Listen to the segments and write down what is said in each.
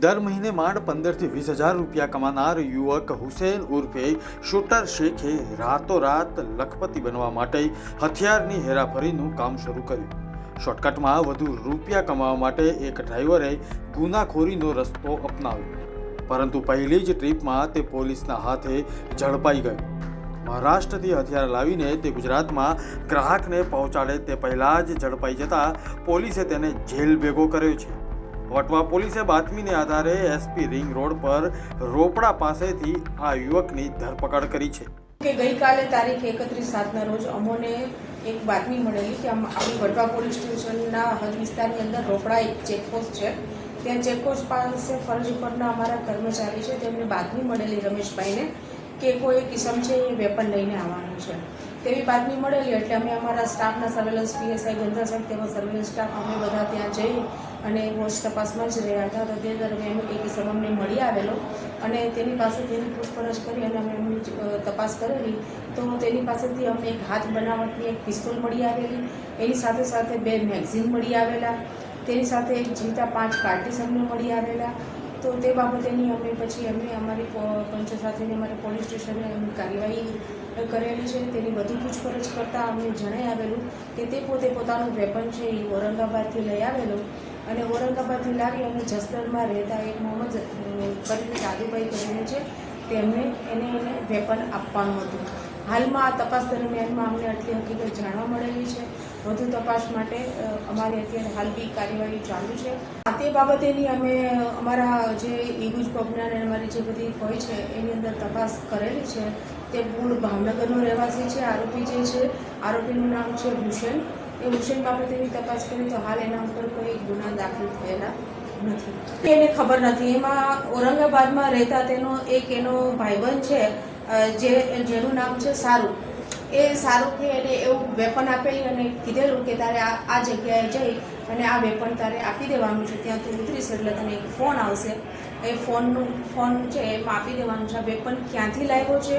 દર મહિને માંડ પંદરથી વીસ હજાર રૂપિયા કમાનાર યુવક હુસેન ઉર્ફે શૂટર શેખે રાતોરાત લખપતિ બનવા માટે હથિયારની હેરાફરીનું કામ શરૂ કર્યું. શોર્ટકટમાં વધુ રૂપિયા કમાવા માટે એક ડ્રાઈવરે ગુનાખોરીનો રસ્તો અપનાવ્યો. પરંતુ પહેલી જ ટ્રીપમાં તે પોલીસના હાથે ઝડપાઈ ગયો. મહારાષ્ટ્રથી હથિયાર લાવીને તે ગુજરાતમાં ગ્રાહકને પહોંચાડે તે પહેલાં જ ઝડપાઈ જતા પોલીસે તેને જેલ ભેગો કર્યો છે. વટવા પોલીસે બાતમીને આધારે એસપી રિંગ રોડ પર રોપડા પાસેથી આ યુવકની ધરપકડ કરી છે. કે ગઈકાલે તારીખ એકત્રીસ સાતના રોજ અમોને એક બાતમી મળેલી કે આપણી વડવા પોલીસ સ્ટેશનના હદ વિસ્તારની અંદર રોપડા એક ચેકપોસ્ટ છે. ત્યાં ચેકપોસ્ટ પાસે ફરજ ઉપરના અમારા કર્મચારી છે. તેમને બાતમી મળેલી રમેશભાઈને કે કોઈ કિસમ છે એ વેપન લઈને આવવાનું છે. તેવી બાતમી મળેલી એટલે અમે અમારા સ્ટાફના સર્વેલન્સ પીએસઆઈ ગંધા સાહેબ તેમજ સર્વેલન્સ સ્ટાફ અમે બધા ત્યાં જઈ અને વોચ તપાસમાં જ રહ્યા હતા. તો તે દરમિયાન એક કિસ્સો અમને મળી આવેલો અને તેની પાસે તેની પૂછપરછ કરી અને અમે એમની તપાસ કરેલી. તો તેની પાસેથી અમને એક હાથ બનાવટની એક પિસ્તોલ મળી આવેલી. એની સાથે સાથે બે મેગઝીન મળી આવેલા. તેની સાથે એક જીવતા પાંચ કાર્ટીસ અમને મળી આવેલા. તો તે બાબતેની અમે પછી એમને અમારી પંચ સાથેની અમારી પોલીસ સ્ટેશને કાર્યવાહી કરેલી છે. તેની વધુ પૂછપરછ કરતાં અમને જણાઈ આવેલું કે તે પોતે પોતાનું વેપન છે એ ઔરંગાબાદથી લઈ આવેલો. અને ઔરંગાબાદથી લાવી અને જસદણમાં રહેતા એક મોહમ્મદ કરીને દાદુભાઈ કરીને છે, તેમને એને એને વેપન આપવાનું હતું. હાલમાં આ તપાસ દરમિયાનમાં અમને આટલી હકીકત જાણવા મળેલી છે. વધુ તપાસ માટે અમારી અત્યારે હાલ બી કાર્યવાહી ચાલુ છે. તે બાબતેની અમે, અમારા જે ઈગુજ પગના અને અમારી જે બધી હોય છે, એની અંદર તપાસ કરેલી છે. તે મૂળ ભાવનગરનો રહેવાસી છે, આરોપી જે છે, આરોપીનું નામ છે હુસેન એ હુસેન બાબતેની તપાસ કરી તો હાલ એના ઉપર કોઈ ગુના દાખલ થયેલા નથી. એને ખબર નથી. એમાં ઔરંગાબાદમાં રહેતા તેનો એક એનો ભાઈબંધ છે જે જેનું નામ છે શાહરૂખ એ શાહરૂખે એને એવું વેપન આપેલી અને કીધેલું કે તારે આ જગ્યાએ જઈ અને આ વેપન તારે આપી દેવાનું છે. ત્યાં તું ઉતરીશ એટલે તને એક ફોન આવશે. એ ફોનનું ફોન છે એમાં આપી દેવાનું છે. આ વેપન ક્યાંથી લાવ્યો છે?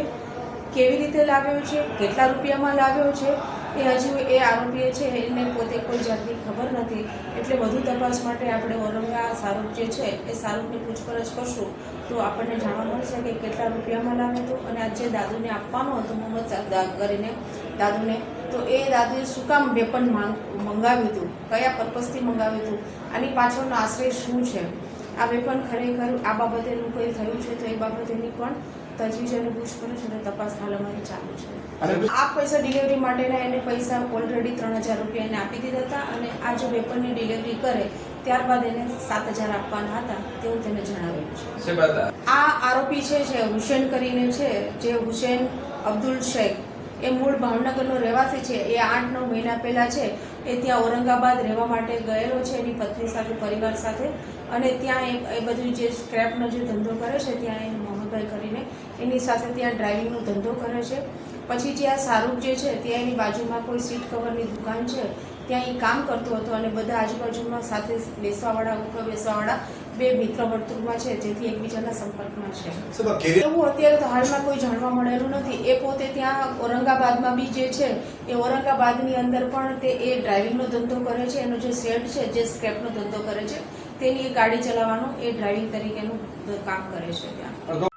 કેવી રીતે લાવ્યો છે? કેટલા રૂપિયામાં લાવ્યો છે? એ હજુ એ આરોપીએ છે એને પોતે કોઈ જાતની ખબર નથી. એટલે વધુ તપાસ માટે આપણે ઓરંગા શાહરૂખ જે છે, એ શાહરૂખની પૂછપરછ કરશું. તો આપણને જાણવા મળશે કે કેટલા રૂપિયામાં લાવ્યો હતો અને આ જે દાદુને આપવાનો હતો, મોહમ્મદ સરદાર કરીને દાદુને, તો એ દાદુએ શું કામ વેપન માંગ, મંગાવ્યું હતું? કયા પર્પઝથી મંગાવ્યું હતું? આની પાછળનો આશ્રય શું છે? આ વેપન ખરેખર આ બાબતેનું કંઈ થયું છે, તો એ બાબતેની પણ તજવીજ અને પૂછપરછ તપાસ હાલ અમારી પૈસા ડિલિવરી માટેના એને પૈસા ઓલરેડી ત્રણ હજાર રૂપિયા આપી દીધા હતા અને આ જો વેપનની ડિલિવરી કરે ત્યારબાદ એને સાત હજાર આપવાના હતા તેવું તેને જણાવેલું આ આરોપી છે જે હુસેન કરીને છે જે હુસેન અબ્દુલ શેખ એ મૂળ ભાવનગરનો રહેવાસી છે એ આઠ નવ મહિના પહેલા છે એ ત્યાં ઔરંગાબાદ રહેવા માટે ગયેલો છે એની પત્ની સાથે પરિવાર સાથે અને ત્યાં એ બધું જે સ્ક્રેપનો જે ધંધો કરે છે ત્યાં એ મોહમ્મદભાઈ કરીને એની સાથે ત્યાં ડ્રાઇવિંગનો ધંધો કરે છે. પછી જે આ શાહરૂખ જે છે ત્યાં એની બાજુમાં કોઈ સીટ કવરની દુકાન છે ત્યાં એ કામ કરતો હતો અને બધા આજુબાજુમાં સાથે બેસવાવાળા ઉપર બેસવાવાળા બે મિત્ર વર્તુળમાં છે જેથી એકબીજાના સંપર્કમાં છે. એવું અત્યારે તો હાલમાં કોઈ જાણવા મળેલું નથી. એ પોતે ત્યાં ઔરંગાબાદમાં બી જે છે એ ઔરંગાબાદની અંદર પણ તે એ ડ્રાઇવિંગનો ધંધો કરે છે એનો જે શેડ છે જે સ્ક્રેપનો ધંધો કરે છે તેની ગાડી ચલાવવાનું એ ડ્રાઇવિંગ તરીકેનું કામ કરે છે ત્યાં.